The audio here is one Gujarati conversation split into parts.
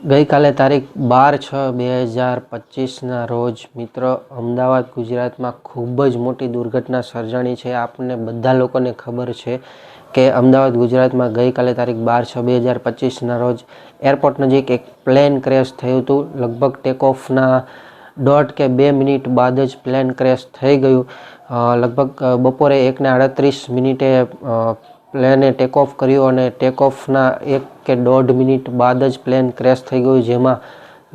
ગઈકાલે તારીખ બાર છ બે હજાર પચીસના રોજ, મિત્રો, અમદાવાદ, ગુજરાતમાં ખૂબ જ મોટી દુર્ઘટના સર્જાણી છે. આપને બધા લોકોને ખબર છે કે અમદાવાદ, ગુજરાતમાં ગઈકાલે તારીખ બાર છ બે હજાર પચીસના રોજ એરપોર્ટ નજીક એક પ્લેન ક્રેશ થયું હતું. લગભગ ટેકઓફના દોઢ કે બે મિનિટ બાદ જ પ્લેન ક્રેશ થઈ ગયું. લગભગ બપોરે એકને આડત્રીસ મિનિટે પ્લેને ટેક ઓફ કર્યું અને ટેક ઓફના એક કે દોઢ મિનિટ બાદ જ પ્લેન ક્રેશ થઈ ગયું, જેમાં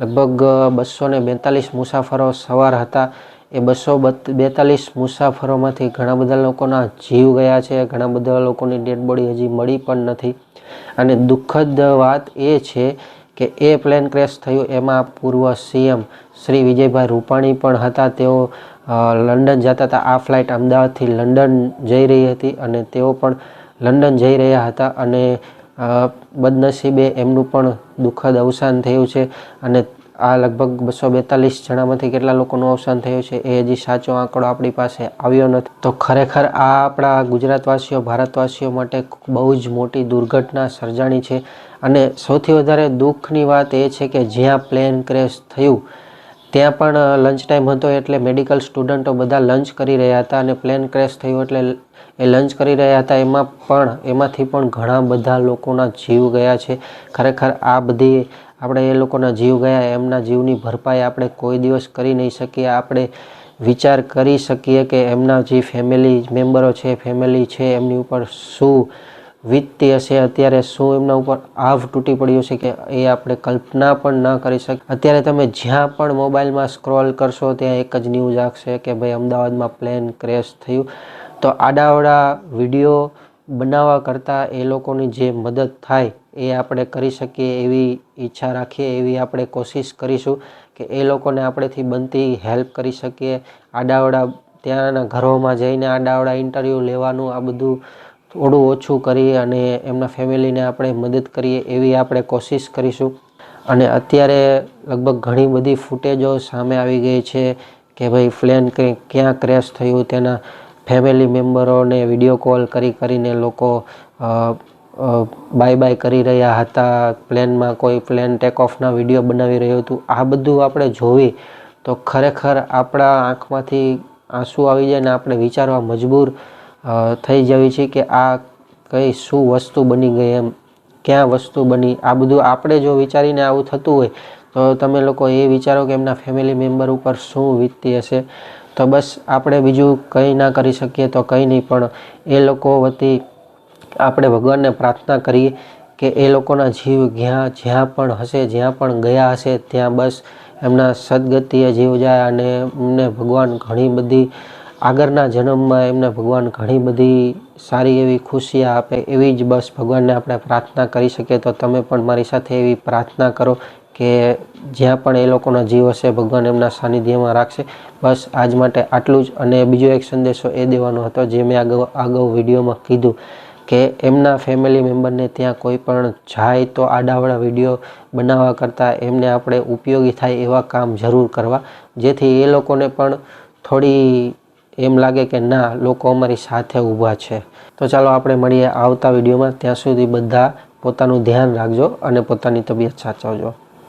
લગભગ બસો ને બેતાલીસ મુસાફરો સવાર હતા. એ બસો બેતાલીસ મુસાફરોમાંથી ઘણા બધા લોકોના જીવ ગયા છે. ઘણા બધા લોકોની ડેડ બોડી હજી મળી પણ નથી. અને દુઃખદ વાત એ છે કે એ પ્લેન ક્રેશ થયું એમાં પૂર્વ સીએમ શ્રી વિજયભાઈ રૂપાણી પણ હતા. તેઓ લંડન જતા હતા. આ ફ્લાઇટ અમદાવાદથી લંડન જઈ રહી હતી અને તેઓ પણ લંડન જઈ રહ્યા હતા અને બદનસીબે એમનું પણ દુઃખદ અવસાન થયું છે અને આ લગભગ બસો બેતાલીસ જણામાંથી કેટલા લોકોનું અવસાન થયું છે એ હજી સાચો આંકડો આપણી પાસે આવ્યો નથી. તો ખરેખર આ આપણા ગુજરાતવાસીઓ, ભારતવાસીઓ માટે બહુ જ મોટી દુર્ઘટના સર્જાણી છે. અને સૌથી વધારે દુઃખની વાત એ છે કે જ્યાં પ્લેન ક્રેશ થયું ત્યાં પણ લંચ ટાઈમ હતો એટલે મેડિકલ સ્ટુડન્ટો બધા લંચ કરી રહ્યા હતા અને પ્લેન ક્રેશ થયું એટલે એ લંચ કરી રહ્યા હતા. એમાં પણ, એમાંથી પણ ઘણા બધા લોકોના જીવ ગયા છે. ખરેખર આ બધી, આપણે એ લોકોના જીવ ગયા, એમના જીવની ભરપાઈ આપણે કોઈ દિવસ કરી નહીં શકીએ. આપણે વિચાર કરી શકીએ કે એમના જે ફેમિલી મેમ્બરો છે ફેમિલી છે, એમની ઉપર શું વીતતી હશે અત્યારે શું એમના ઉપર આવ તૂટી પડ્યું છે કે એ આપણે કલ્પના પણ ન કરી શકીએ. અત્યારે તમે જ્યાં પણ મોબાઈલમાં સ્ક્રોલ કરશો, ત્યાં એક જ ન્યૂઝ આવશે કે ભાઈ અમદાવાદમાં પ્લેન ક્રેશ થયું. તો આડાવડા વીડિયો બનાવવા કરતાં એ લોકોની જે મદદ થાય એ આપણે કરી શકીએ એવી ઈચ્છા રાખીએ, એવી આપણે કોશિશ કરીશું કે એ લોકોને આપણેથી બનતી હેલ્પ કરી શકીએ. આડાવડા ત્યાંના ઘરોમાં જઈને આડાવડા ઇન્ટરવ્યૂ લેવાનું, આ બધું થોડું ઓછું કરી અને એમના ફેમિલીને આપણે મદદ કરીએ એવી આપણે કોશિશ કરીશું. અને અત્યારે લગભગ ઘણી બધી ફૂટેજો સામે આવી ગઈ છે કે ભાઈ પ્લેન ક્યાં ક્રેશ થયું તેના ફેમિલી મેમ્બરોને વીડિયો કોલ કરી કરીને લોકો બાય બાય કરી રહ્યા હતા, પ્લેનમાં કોઈ પ્લેન ટેક ઓફના વીડિયો બનાવી રહ્યું હતું. આ બધું આપણે જોવી તો ખરેખર આપણા આંખમાંથી આંસુ આવી જાય ને આપણે વિચારવા મજબૂર થઈ જવી છે કે આ કઈ શું વસ્તુ બની ગઈ એમ, ક્યાં વસ્તુ બની, આ બધું આપણે જો વિચારીને આવું થતું હોય, તો તમે લોકો એ વિચારો કે એમના ફેમિલી મેમ્બર ઉપર શું વીતતી હશે. તો બસ આપણે બીજું કંઈ ના કરી શકીએ તો કંઈ નહીં, પણ એ લોકો વતી આપણે ભગવાનને પ્રાર્થના કરીએ કે એ લોકોના જીવ જ્યાં જ્યાં પણ હશે, જ્યાં પણ ગયા હશે, ત્યાં બસ એમના સદગતિએ જીવ જાય અને એમને ભગવાન ઘણી બધી આગળના જન્મમાં એમને ભગવાન ઘણી બધી સારી એવી ખુશી આપે, એવી જ બસ ભગવાનને આપણે પ્રાર્થના કરી શકીએ. તો તમે પણ મારી સાથે એવી પ્રાર્થના કરો કે જ્યાં પણ એ લોકોના જીવ હશે, ભગવાન એમના સાનિધ્યમાં રાખશે. બસ આજ માટે આટલું જ. અને બીજો એક સંદેશો એ દેવાનો હતો, જે મેં અગાઉ અગાઉ વિડીયોમાં કીધું કે એમના ફેમિલી મેમ્બરને ત્યાં કોઈ પણ જાય તો આડાવાળા વીડિયો બનાવવા કરતાં એમને આપણે ઉપયોગી થાય એવા કામ જરૂર કરવા. જેથી એ લોકોને પણ થોડી એમ લાગે કે ના, લોકો અમારી સાથે ઊભા છે. તો ચાલો આપણે મળીએ આવતા વિડીયોમાં. ત્યાં સુધી બધા પોતાનું ધ્યાન રાખજો અને પોતાની તબિયત સાચવજો.